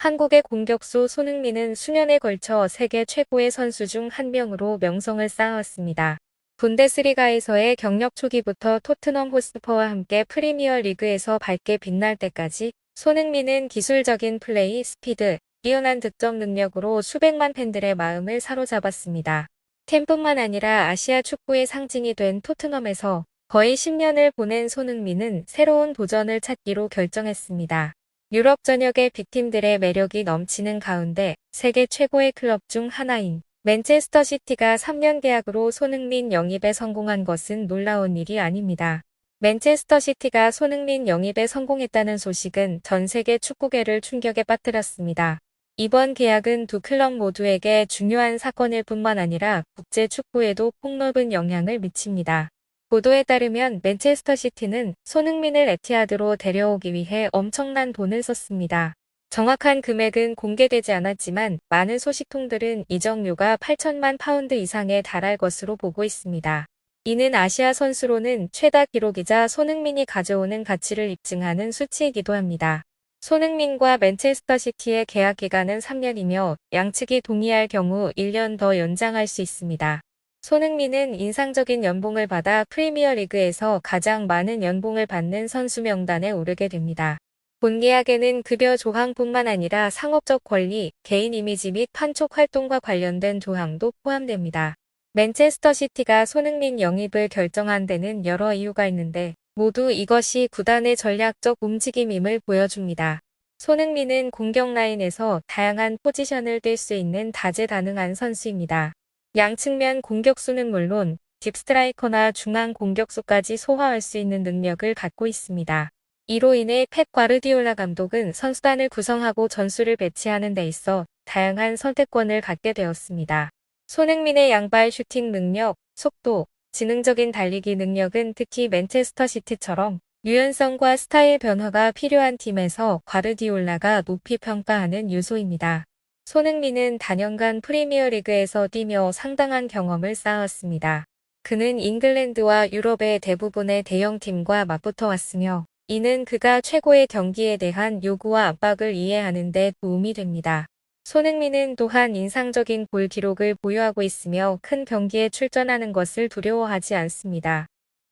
한국의 공격수 손흥민은 수년에 걸쳐 세계 최고의 선수 중 한 명으로 명성을 쌓았습니다. 분데스리가에서의 경력 초기부터 토트넘 호스퍼와 함께 프리미어 리그에서 밝게 빛날 때까지 손흥민은 기술적인 플레이, 스피드, 뛰어난 득점 능력으로 수백만 팬들의 마음을 사로잡았습니다. 팀뿐만 아니라 아시아 축구의 상징이 된 토트넘에서 거의 10년을 보낸 손흥민은 새로운 도전을 찾기로 결정했습니다. 유럽 전역의 빅팀들의 매력이 넘치는 가운데 세계 최고의 클럽 중 하나인 맨체스터 시티가 3년 계약으로 손흥민 영입에 성공한 것은 놀라운 일이 아닙니다. 맨체스터 시티가 손흥민 영입에 성공했다는 소식은 전 세계 축구계를 충격에 빠뜨렸습니다. 이번 계약은 두 클럽 모두에게 중요한 사건일 뿐만 아니라 국제 축구에도 폭넓은 영향을 미칩니다. 보도에 따르면 맨체스터 시티는 손흥민을 에티하드로 데려오기 위해 엄청난 돈을 썼습니다. 정확한 금액은 공개되지 않았지만 많은 소식통들은 이적료가 8천만 파운드 이상에 달할 것으로 보고 있습니다. 이는 아시아 선수로는 최다 기록이자 손흥민이 가져오는 가치를 입증하는 수치이기도 합니다. 손흥민과 맨체스터 시티의 계약 기간은 3년이며 양측이 동의할 경우 1년 더 연장할 수 있습니다. 손흥민은 인상적인 연봉을 받아 프리미어 리그에서 가장 많은 연봉을 받는 선수 명단에 오르게 됩니다. 본 계약에는 급여 조항뿐만 아니라 상업적 권리, 개인 이미지 및 판촉 활동과 관련된 조항도 포함됩니다. 맨체스터 시티가 손흥민 영입을 결정한 데는 여러 이유가 있는데 모두 이것이 구단의 전략적 움직임임을 보여줍니다. 손흥민은 공격 라인에서 다양한 포지션을 뛸 수 있는 다재다능한 선수입니다. 양측면 공격수는 물론 딥스트라이커나 중앙 공격수까지 소화할 수 있는 능력을 갖고 있습니다. 이로 인해 펩 과르디올라 감독은 선수단을 구성하고 전술을 배치하는 데 있어 다양한 선택권을 갖게 되었습니다. 손흥민의 양발 슈팅 능력, 속도, 지능적인 달리기 능력은 특히 맨체스터 시티처럼 유연성과 스타일 변화가 필요한 팀에서 과르디올라가 높이 평가하는 요소입니다. 손흥민은 단연간 프리미어리그에서 뛰며 상당한 경험을 쌓았습니다. 그는 잉글랜드와 유럽의 대부분의 대형팀과 맞붙어 왔으며 이는 그가 최고의 경기에 대한 요구와 압박을 이해하는 데 도움이 됩니다. 손흥민은 또한 인상적인 골 기록을 보유하고 있으며 큰 경기에 출전하는 것을 두려워하지 않습니다.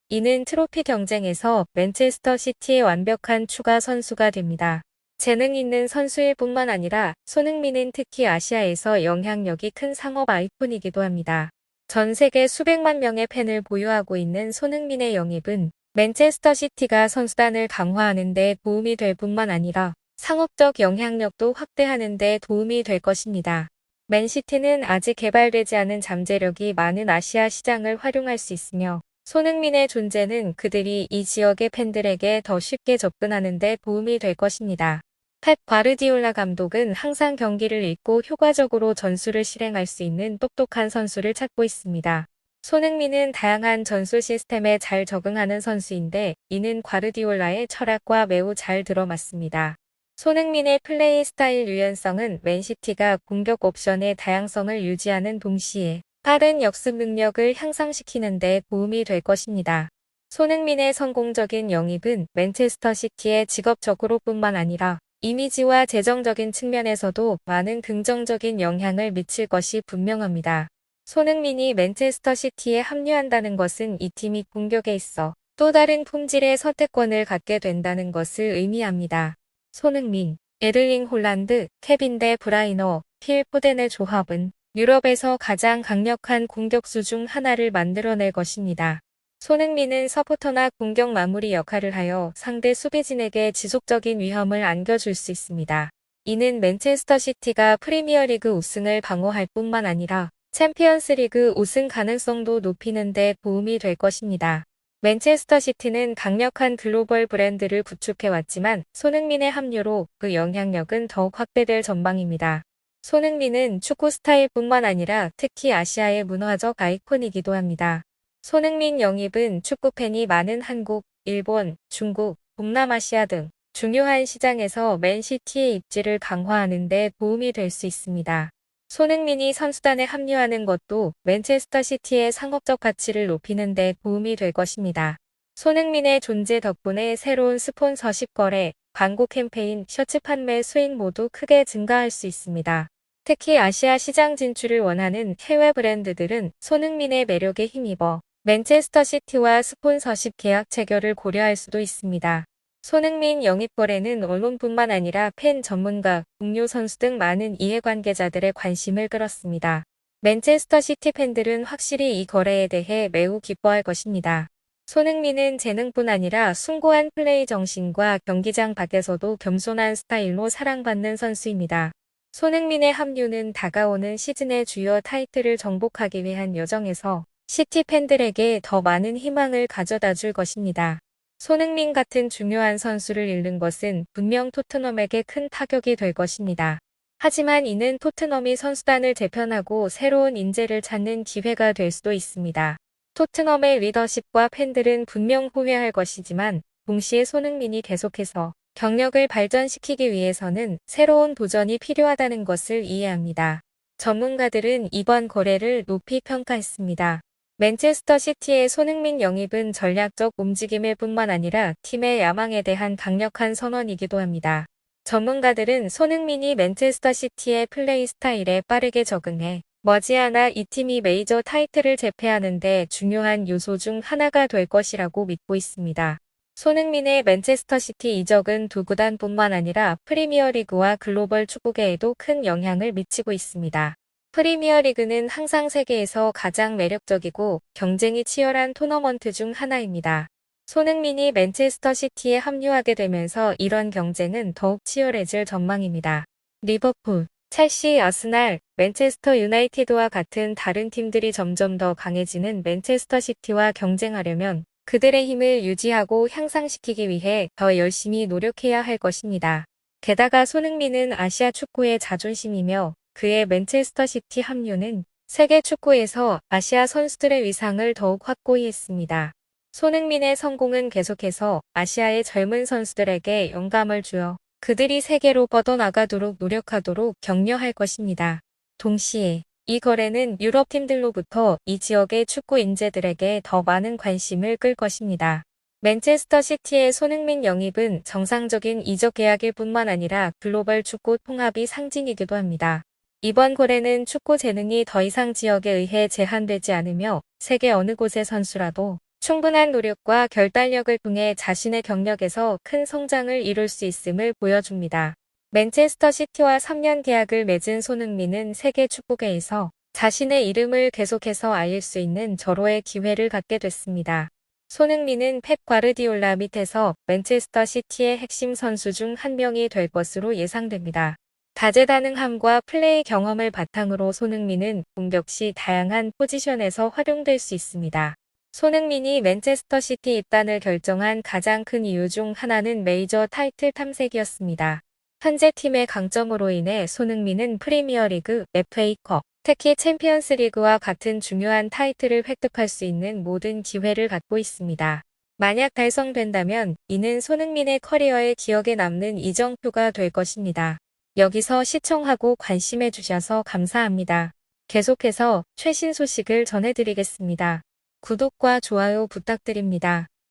이는 트로피 경쟁에서 맨체스터 시티의 완벽한 추가 선수가 됩니다. 재능 있는 선수일 뿐만 아니라 손흥민은 특히 아시아에서 영향력이 큰 상업 아이콘이기도 합니다. 전 세계 수백만 명의 팬을 보유하고 있는 손흥민의 영입은 맨체스터 시티가 선수단을 강화하는 데 도움이 될 뿐만 아니라 상업적 영향력도 확대하는 데 도움이 될 것입니다. 맨시티는 아직 개발되지 않은 잠재력이 많은 아시아 시장을 활용할 수 있으며 손흥민의 존재는 그들이 이 지역의 팬들에게 더 쉽게 접근하는 데 도움이 될 것입니다. 펩 과르디올라 감독은 항상 경기를 읽고 효과적으로 전술을 실행할 수 있는 똑똑한 선수를 찾고 있습니다. 손흥민은 다양한 전술 시스템에 잘 적응하는 선수인데 이는 과르디올라의 철학과 매우 잘 들어맞습니다. 손흥민의 플레이 스타일 유연성은 맨시티가 공격 옵션의 다양성을 유지하는 동시에 빠른 역습 능력을 향상시키는 데 도움이 될 것입니다. 손흥민의 성공적인 영입은 맨체스터 시티의 직업적으로 뿐만 아니라 이미지와 재정적인 측면에서도 많은 긍정적인 영향을 미칠 것이 분명합니다. 손흥민이 맨체스터 시티에 합류한다는 것은 이 팀이 공격에 있어 또 다른 품질의 선택권을 갖게 된다는 것을 의미합니다. 손흥민, 에들링 홀란드, 케빈 데 브라이너, 필 포덴의 조합은 유럽에서 가장 강력한 공격수 중 하나를 만들어낼 것입니다. 손흥민은 서포터나 공격 마무리 역할을 하여 상대 수비진에게 지속적인 위험을 안겨줄 수 있습니다. 이는 맨체스터 시티가 프리미어리그 우승을 방어할 뿐만 아니라 챔피언스리그 우승 가능성도 높이는 데 도움이 될 것입니다. 맨체스터 시티는 강력한 글로벌 브랜드를 구축해왔지만 손흥민의 합류로 그 영향력은 더욱 확대될 전망입니다. 손흥민은 축구 스타일뿐만 아니라 특히 아시아의 문화적 아이콘이기도 합니다. 손흥민 영입은 축구팬이 많은 한국, 일본, 중국, 동남아시아 등 중요한 시장에서 맨시티의 입지를 강화하는 데 도움이 될 수 있습니다. 손흥민이 선수단에 합류하는 것도 맨체스터 시티의 상업적 가치를 높이는 데 도움이 될 것입니다. 손흥민의 존재 덕분에 새로운 스폰서십 거래, 광고 캠페인, 셔츠 판매 수익 모두 크게 증가할 수 있습니다. 특히 아시아 시장 진출을 원하는 해외 브랜드들은 손흥민의 매력에 힘입어 맨체스터 시티와 스폰서십 계약 체결을 고려할 수도 있습니다. 손흥민 영입 거래는 언론뿐만 아니라 팬 전문가, 동료 선수 등 많은 이해관계자들의 관심을 끌었습니다. 맨체스터 시티 팬들은 확실히 이 거래에 대해 매우 기뻐할 것입니다. 손흥민은 재능뿐 아니라 숭고한 플레이 정신과 경기장 밖에서도 겸손한 스타일로 사랑받는 선수입니다. 손흥민의 합류는 다가오는 시즌의 주요 타이틀을 정복하기 위한 여정에서 시티 팬들에게 더 많은 희망을 가져다 줄 것입니다. 손흥민 같은 중요한 선수를 잃는 것은 분명 토트넘에게 큰 타격이 될 것입니다. 하지만 이는 토트넘이 선수단을 재편하고 새로운 인재를 찾는 기회가 될 수도 있습니다. 토트넘의 리더십과 팬들은 분명 후회할 것이지만 동시에 손흥민이 계속해서 경력을 발전시키기 위해서는 새로운 도전이 필요하다는 것을 이해합니다. 전문가들은 이번 거래를 높이 평가했습니다. 맨체스터 시티의 손흥민 영입은 전략적 움직임일 뿐만 아니라 팀의 야망에 대한 강력한 선언이기도 합니다. 전문가들은 손흥민이 맨체스터 시티의 플레이 스타일에 빠르게 적응해 머지않아 이 팀이 메이저 타이틀을 제패하는데 중요한 요소 중 하나가 될 것이라고 믿고 있습니다. 손흥민의 맨체스터 시티 이적은 두 구단뿐만 아니라 프리미어리그와 글로벌 축구계에도 큰 영향을 미치고 있습니다. 프리미어리그는 항상 세계에서 가장 매력적이고 경쟁이 치열한 토너먼트 중 하나입니다. 손흥민이 맨체스터 시티에 합류하게 되면서 이런 경쟁은 더욱 치열해질 전망입니다. 리버풀, 첼시, 아스날, 맨체스터 유나이티드와 같은 다른 팀들이 점점 더 강해지는 맨체스터 시티와 경쟁하려면 그들의 힘을 유지하고 향상시키기 위해 더 열심히 노력해야 할 것입니다. 게다가 손흥민은 아시아 축구의 자존심이며 그의 맨체스터 시티 합류는 세계 축구에서 아시아 선수들의 위상을 더욱 확고히 했습니다. 손흥민의 성공은 계속해서 아시아의 젊은 선수들에게 영감을 주어 그들이 세계로 뻗어나가도록 노력하도록 격려할 것입니다. 동시에 이 거래는 유럽 팀들로부터 이 지역의 축구 인재들에게 더 많은 관심을 끌 것입니다. 맨체스터 시티의 손흥민 영입은 정상적인 이적 계약일 뿐만 아니라 글로벌 축구 통합이 상징이기도 합니다. 이번 거래는 축구 재능이 더 이상 지역에 의해 제한되지 않으며 세계 어느 곳의 선수라도 충분한 노력과 결단력을 통해 자신의 경력에서 큰 성장을 이룰 수 있음을 보여줍니다. 맨체스터 시티와 3년 계약을 맺은 손흥민은 세계 축구계에서 자신의 이름을 계속해서 알릴 수 있는 절호의 기회를 갖게 됐습니다. 손흥민은 펩 과르디올라 밑에서 맨체스터 시티의 핵심 선수 중 한 명이 될 것으로 예상됩니다. 다재다능함과 플레이 경험을 바탕으로 손흥민은 공격 시 다양한 포지션에서 활용될 수 있습니다. 손흥민이 맨체스터 시티 입단을 결정한 가장 큰 이유 중 하나는 메이저 타이틀 탐색이었습니다. 현재 팀의 강점으로 인해 손흥민은 프리미어리그, FA컵, 특히 챔피언스리그와 같은 중요한 타이틀을 획득할 수 있는 모든 기회를 갖고 있습니다. 만약 달성된다면 이는 손흥민의 커리어에 기억에 남는 이정표가 될 것입니다. 여기서 시청하고 관심해 주셔서 감사합니다. 계속해서 최신 소식을 전해드리겠습니다. 구독과 좋아요 부탁드립니다.